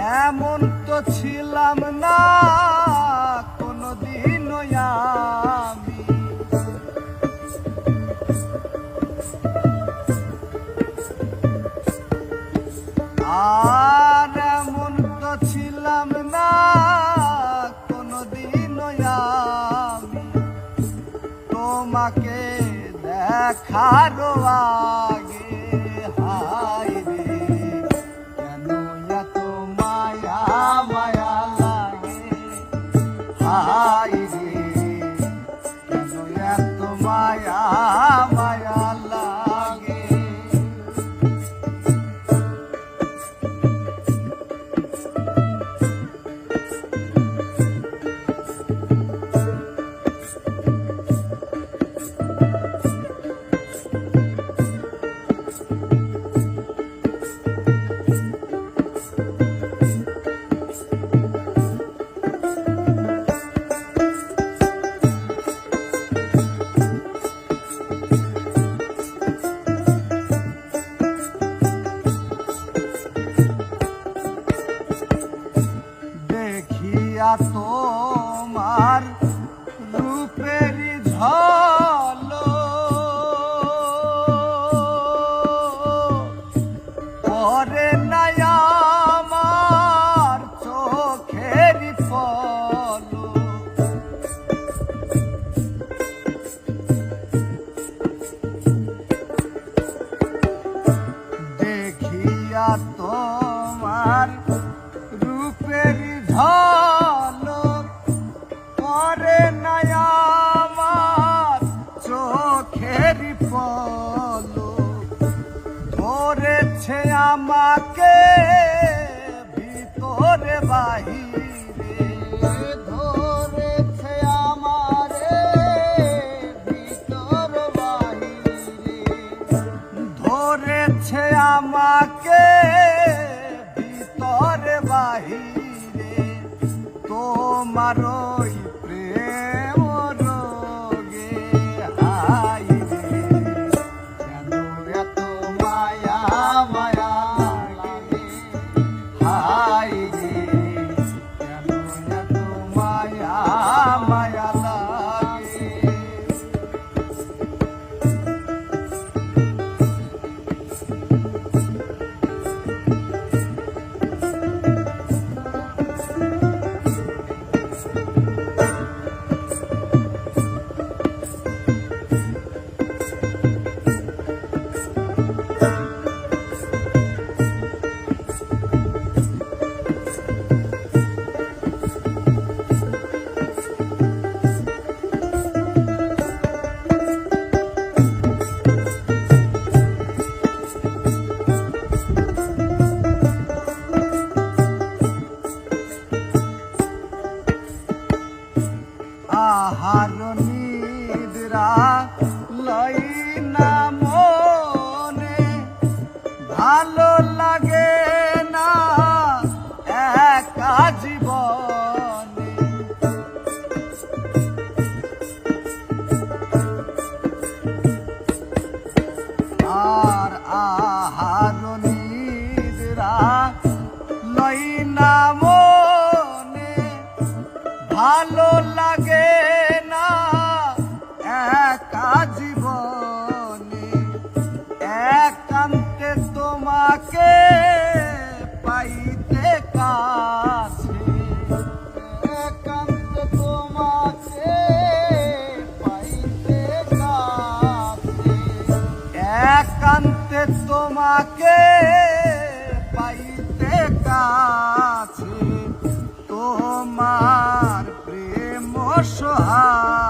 এমন তো ছিলাম না কোনদিন আমি। আর এমন তো ছিলাম না কোনদিন আমি। তোমাকে দেখার আগে আমাকে ভিতরে বাহিরে ধরেছে আমারে ভিতর বাহিরে ধরেছে আমাকে ভিতরে বাহিরে। তোমার লাগে না একা জীবনে। আর আহার নিদ্রা লই না মনে ভালো একান্তে তোমাকে পাইতে কাছে তোমার প্রেম সোহাগে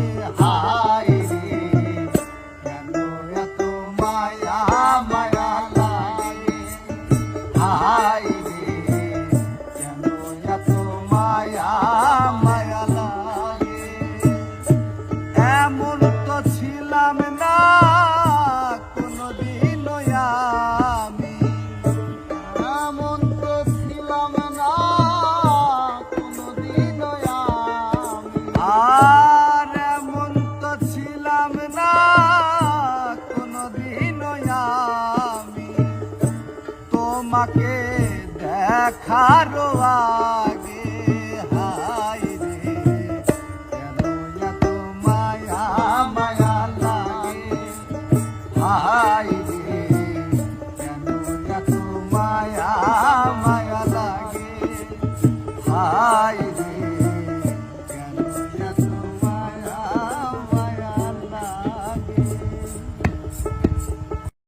তোমাকে দেখার আগে